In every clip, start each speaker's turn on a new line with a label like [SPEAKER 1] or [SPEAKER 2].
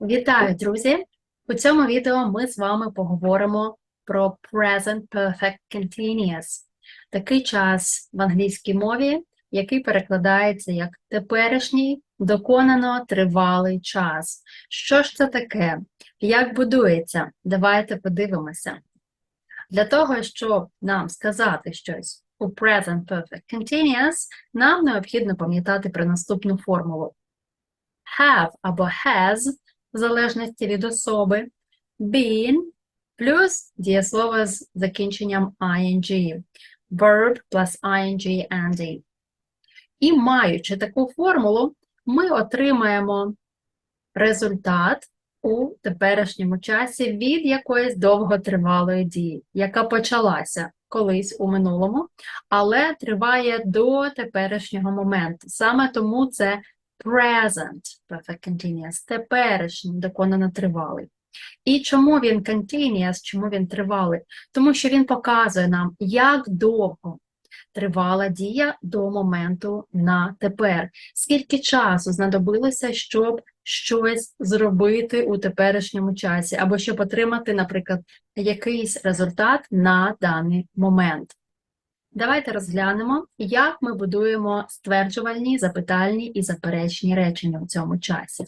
[SPEAKER 1] Вітаю, друзі! У цьому відео ми з вами поговоримо про Present Perfect Continuous. Такий час в англійській мові, який перекладається як теперішній доконано тривалий час. Що ж це таке? Як будується? Давайте подивимося. Для того, щоб нам сказати щось у Present Perfect Continuous, нам необхідно пам'ятати про наступну формулу. Have або has залежності від особи, been плюс дієслово з закінченням ing, verb plus ing and -ing. І маючи таку формулу, ми отримаємо результат у теперішньому часі від якоїсь довготривалої дії, яка почалася колись у минулому, але триває до теперішнього моменту. Саме тому це present perfect continuous, теперішній доконано тривалий. І чому він continuous, чому він тривалий? Тому що він показує нам, як довго тривала дія до моменту на тепер. Скільки часу знадобилося, щоб щось зробити у теперішньому часі, або щоб отримати, наприклад, якийсь результат на даний момент. Давайте розглянемо, як ми будуємо стверджувальні, запитальні і заперечні речення у цьому часі.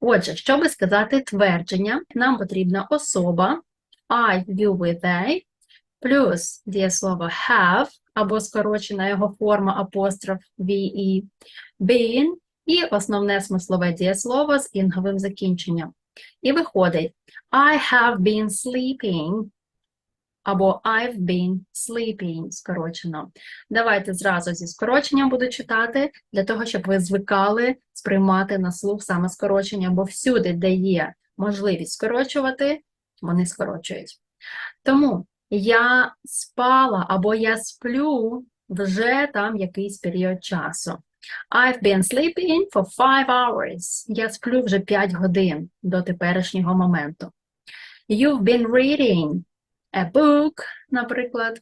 [SPEAKER 1] Отже, щоб сказати твердження, нам потрібна особа I, you, we, they, плюс дієслово have, або скорочена його форма апостроф ve, been, і основне смислове дієслово з інговим закінченням. І виходить I have been sleeping або I've been sleeping, скорочено. Давайте зразу зі скороченням буду читати, для того, щоб ви звикали сприймати на слух саме скорочення, бо всюди, де є можливість скорочувати, вони скорочують. Тому я спала або я сплю вже там якийсь період часу. I've been sleeping for five hours. Я сплю вже 5 годин до теперішнього моменту. You've been reading a book, наприклад,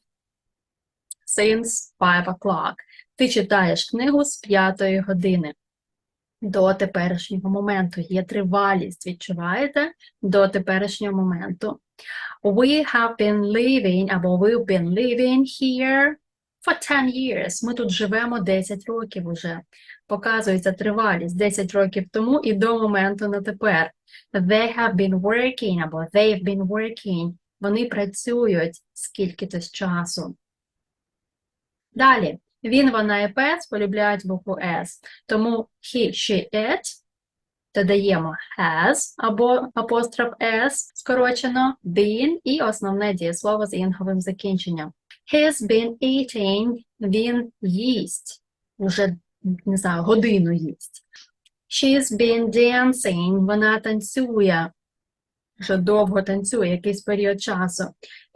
[SPEAKER 1] since 5 o'clock. Ти читаєш книгу з 5 години. До теперішнього моменту є тривалість, відчуваєте? До теперішнього моменту. We have been living, або we've been living here for 10 years. Ми тут живемо 10 років уже. Показується тривалість 10 років тому і до моменту на тепер. They have been working, або they've been working. Вони працюють скільки-то з часу. Далі. Він, вона і пес полюбляють букву S. Тому he, she, it додаємо has або апостроф S скорочено, been і основне дієслово з інговим закінченням. He's been eating, він їсть. Уже, не знаю, годину їсть. She's been dancing, вона танцює. Вже довго танцює, якийсь період часу.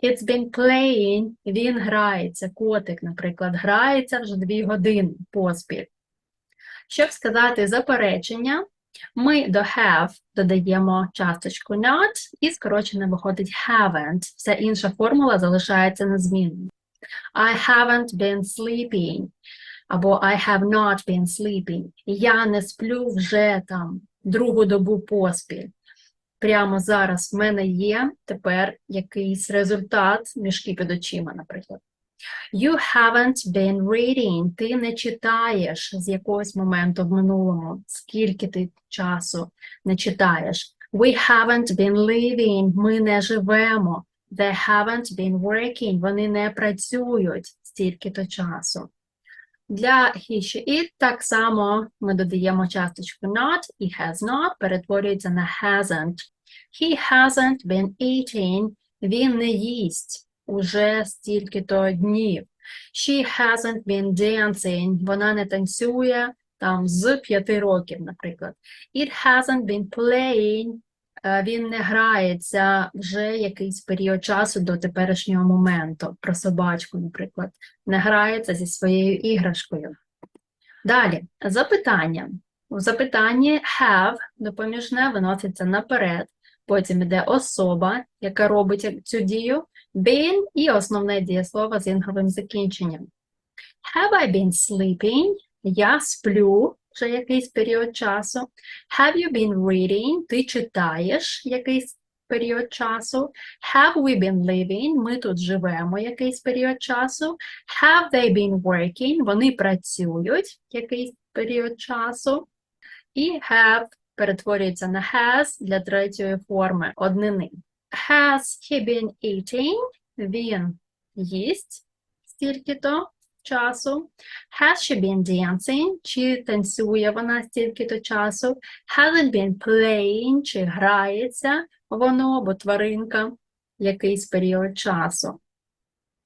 [SPEAKER 1] It's been playing, він грається, котик, наприклад, грається вже дві години поспіль. Щоб сказати заперечення, ми до have додаємо часточку not і скорочено виходить haven't. Вся інша формула залишається незмінною. I haven't been sleeping або I have not been sleeping. Я не сплю вже там другу добу поспіль прямо зараз в мене є тепер якийсь результат мішки під очима, наприклад. You haven't been reading. Ти не читаєш з якогось моменту в минулому. Скільки ти часу не читаєш? We haven't been living. Ми не живемо. They haven't been working. Вони не працюють стільки-то часу. Для he, she, it так само ми додаємо часточку not і has not перетворюється на hasn't. He hasn't been eating. Він не їсть уже стільки-то днів. She hasn't been dancing. Вона не танцює там з п'яти років, наприклад. It hasn't been playing. Е, Він не грається вже якийсь період часу до теперішнього моменту. Про собачку, наприклад, не грається зі своєю іграшкою. Далі, запитання. У запитанні have допоміжне виноситься наперед, потім йде особа, яка робить цю дію, been і основне дієслово з інговим закінченням. Have I been sleeping? Я сплю вже якийсь період часу. Have you been reading? Ти читаєш якийсь період часу. Have we been living? Ми тут живемо якийсь період часу. Have they been working? Вони працюють якийсь період часу. І have перетворюється на has для третьої форми однини. Has he been eating? Він їсть стільки-то часу. Has she been dancing? Чи танцює вона стільки-то часу? Has it been playing? Чи грається воно або тваринка якийсь період часу?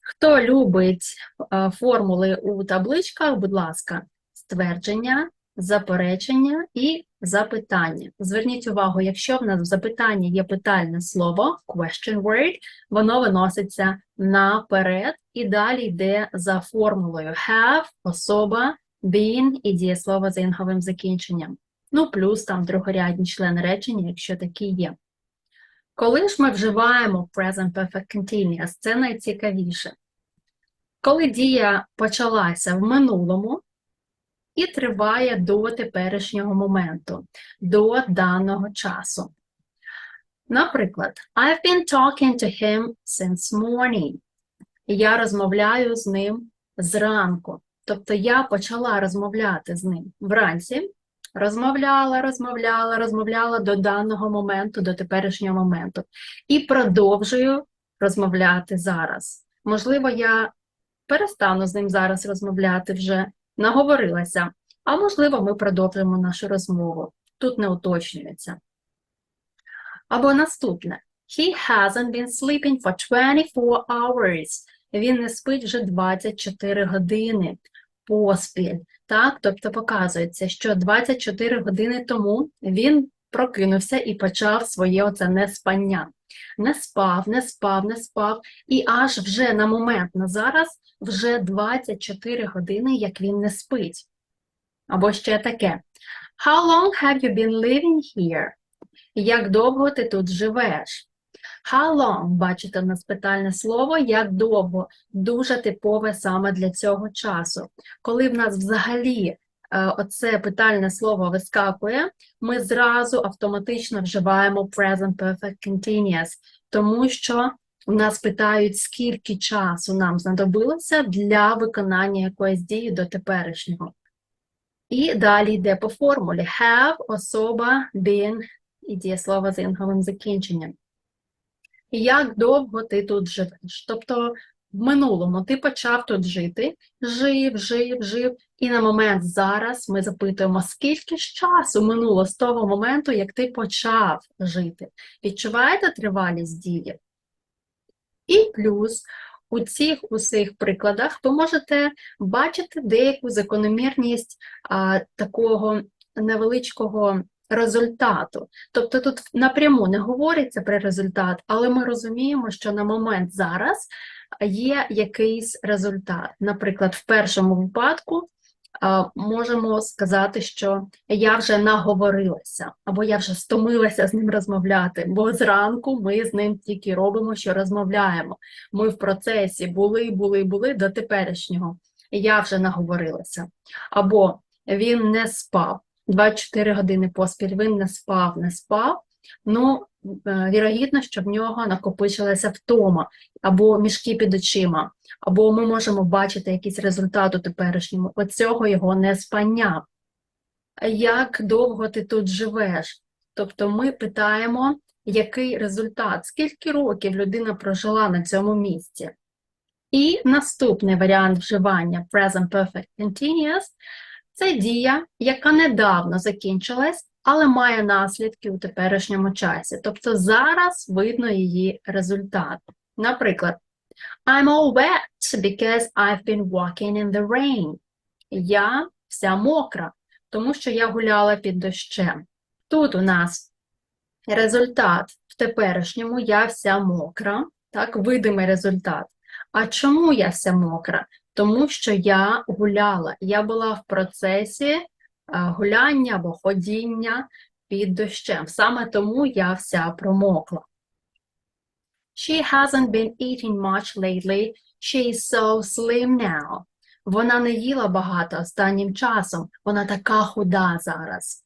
[SPEAKER 1] Хто любить е, формули у табличках, будь ласка, ствердження, заперечення і запитання. Зверніть увагу, якщо в нас в запитанні є питальне слово, question word, воно виноситься наперед і далі йде за формулою have, особа, been і дієслово з інговим закінченням. Ну, плюс там другорядні члени речення, якщо такі є. Коли ж ми вживаємо present perfect continuous, це найцікавіше. Коли дія почалася в минулому і триває до теперішнього моменту, до даного часу. Наприклад, I've been talking to him since morning. Я розмовляю з ним зранку. Тобто я почала розмовляти з ним вранці, розмовляла, розмовляла, розмовляла до даного моменту, до теперішнього моменту. І продовжую розмовляти зараз. Можливо, я перестану з ним зараз розмовляти вже, наговорилася, а можливо, ми продовжимо нашу розмову. Тут не уточнюється. Або наступне. He hasn't been sleeping for 24 hours. Він не спить вже 24 години поспіль. Так, тобто показується, що 24 години тому він прокинувся і почав своє оце неспання. Не спав, не спав, не спав, і аж вже на момент на зараз вже 24 години, як він не спить. Або ще таке. How long have you been living here? Як довго ти тут живеш? How long, бачите, у нас питальне слово, як довго, дуже типове саме для цього часу. Коли в нас взагалі е, оце питальне слово вискакує, ми зразу автоматично вживаємо present perfect continuous, тому що у нас питають, скільки часу нам знадобилося для виконання якоїсь дії до теперішнього. І далі йде по формулі have, особа, been і дієслово з інговим закінченням. І як довго ти тут живеш? Тобто в минулому ти почав тут жити, жив, жив, жив, і на момент зараз ми запитуємо, скільки ж часу минуло з того моменту, як ти почав жити. Відчуваєте тривалість дії? І плюс у цих усіх прикладах ви можете бачити деяку закономірність а, такого невеличкого результату. Тобто тут напряму не говориться про результат, але ми розуміємо, що на момент зараз є якийсь результат. Наприклад, в першому випадку можемо сказати, що я вже наговорилася, або я вже стомилася з ним розмовляти, бо зранку ми з ним тільки робимо, що розмовляємо. Ми в процесі були, були, були до теперішнього. Я вже наговорилася. Або він не спав. 24 години поспіль він не спав, не спав. Ну, е, вірогідно, що в нього накопичилася втома або мішки під очима, або ми можемо бачити якийсь результат у теперішньому. Оцього його не спання. Як довго ти тут живеш? Тобто ми питаємо, який результат, скільки років людина прожила на цьому місці. І наступний варіант вживання Present Perfect Continuous це дія, яка недавно закінчилась, але має наслідки у теперішньому часі. Тобто зараз видно її результат. Наприклад, I'm all wet because I've been walking in the rain. Я вся мокра, тому що я гуляла під дощем. Тут у нас результат в теперішньому я вся мокра, так, видимий результат. А чому я вся мокра? Тому що я гуляла, я була в процесі е, гуляння або ходіння під дощем. Саме тому я вся промокла. She hasn't been eating much lately. She is so slim now. Вона не їла багато останнім часом, вона така худа зараз.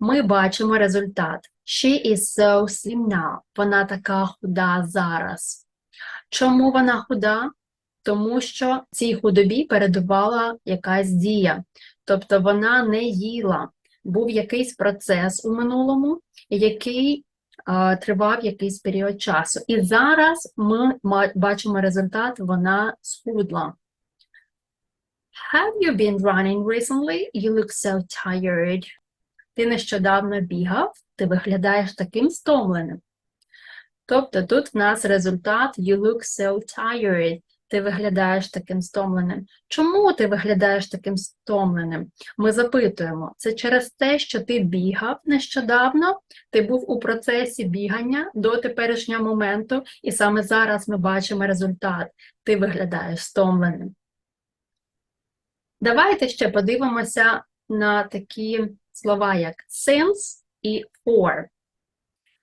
[SPEAKER 1] Ми бачимо результат. She is so slim now. Вона така худа зараз. Чому вона худа? Тому що цій худобі передувала якась дія. Тобто вона не їла. Був якийсь процес у минулому, який а, тривав якийсь період часу. І зараз ми бачимо результат, вона схудла. Have you been running recently? You look so tired. Ти нещодавно бігав, ти виглядаєш таким стомленим. Тобто тут в нас результат you look so tired. Ти виглядаєш таким стомленим. Чому ти виглядаєш таким стомленим? Ми запитуємо, це через те, що ти бігав нещодавно, ти був у процесі бігання до теперішнього моменту, і саме зараз ми бачимо результат. Ти виглядаєш стомленим. Давайте ще подивимося на такі слова, як since і for.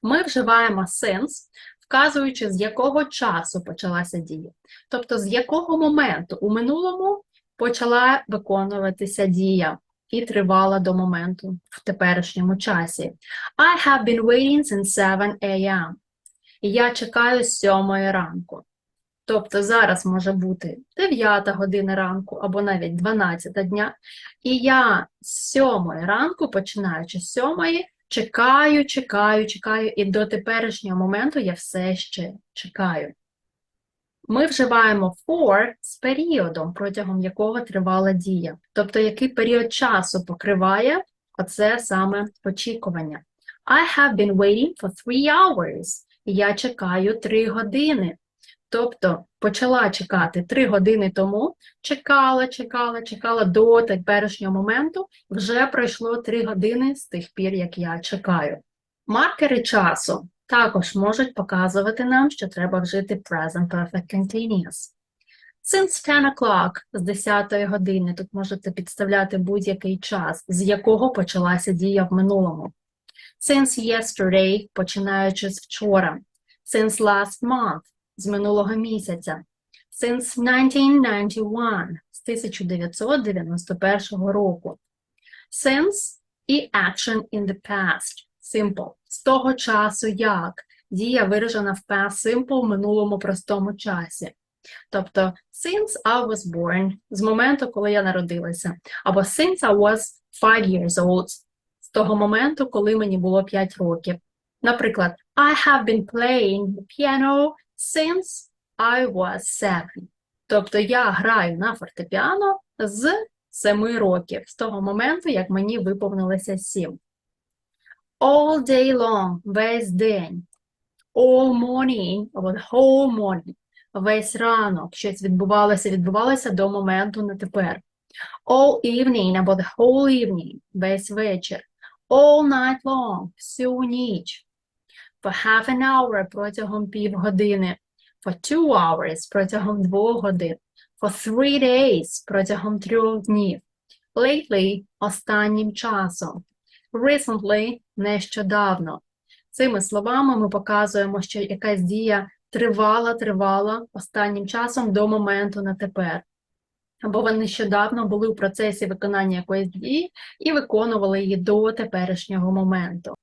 [SPEAKER 1] Ми вживаємо since, вказуючи, з якого часу почалася дія. Тобто, з якого моменту у минулому почала виконуватися дія і тривала до моменту в теперішньому часі. I have been waiting since 7 a.m. Я чекаю з 7 ранку. Тобто зараз може бути 9 година ранку або навіть 12 дня. І я з 7 ранку, починаючи з 7, чекаю, чекаю, чекаю, і до теперішнього моменту я все ще чекаю. Ми вживаємо for з періодом, протягом якого тривала дія. Тобто, який період часу покриває оце саме очікування. I have been waiting for three hours. Я чекаю 3 години. Тобто почала чекати 3 години тому, чекала, чекала, чекала до теперішнього моменту, вже пройшло 3 години з тих пір, як я чекаю. Маркери часу також можуть показувати нам, що треба вжити present perfect continuous. Since 10 o'clock, з 10 години, тут можете підставляти будь-який час, з якого почалася дія в минулому. Since yesterday, починаючи з вчора. Since last month, з минулого місяця. Since 1991, з 1991 року. Since і action in the past. Simple. З того часу як. Дія виражена в past simple в минулому простому часі. Тобто, since I was born, з моменту, коли я народилася, або since I was five years old, з того моменту, коли мені було 5 років. Наприклад, I have been playing the piano since I was seven. Тобто я граю на фортепіано з 7 років, з того моменту, як мені виповнилося 7. All day long, весь день. All morning, або whole morning, весь ранок. Щось відбувалося, відбувалося до моменту на тепер. All evening, або the whole evening, весь вечір. All night long, всю ніч. For half an hour протягом півгодини. For two hours протягом двох годин. For three days протягом трьох днів. Lately останнім часом. Recently нещодавно. Цими словами ми показуємо, що якась дія тривала, тривала останнім часом до моменту на тепер. Або вони нещодавно були в процесі виконання якоїсь дії і виконували її до теперішнього моменту.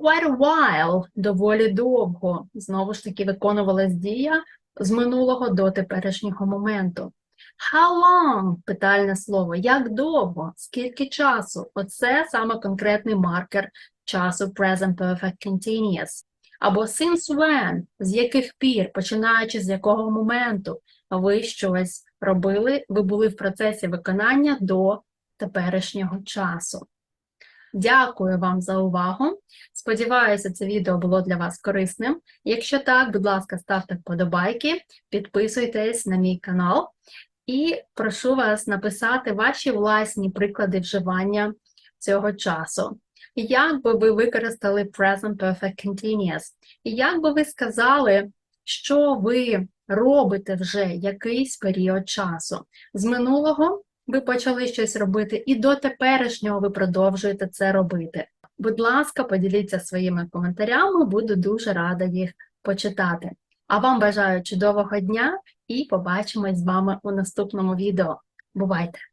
[SPEAKER 1] Quite a while – доволі довго. Знову ж таки, виконувалась дія з минулого до теперішнього моменту. How long? Питальне слово. Як довго? Скільки часу? Оце саме конкретний маркер часу Present Perfect Continuous. Або since when? З яких пір? Починаючи з якого моменту ви щось робили, ви були в процесі виконання до теперішнього часу. Дякую вам за увагу. Сподіваюся, це відео було для вас корисним. Якщо так, будь ласка, ставте вподобайки, підписуйтесь на мій канал і прошу вас написати ваші власні приклади вживання цього часу. Як би ви використали Present Perfect Continuous? І як би ви сказали, що ви робите вже якийсь період часу? З минулого ви почали щось робити, і до теперішнього ви продовжуєте це робити. Будь ласка, поділіться своїми коментарями, буду дуже рада їх почитати. А вам бажаю чудового дня і побачимось з вами у наступному відео. Бувайте!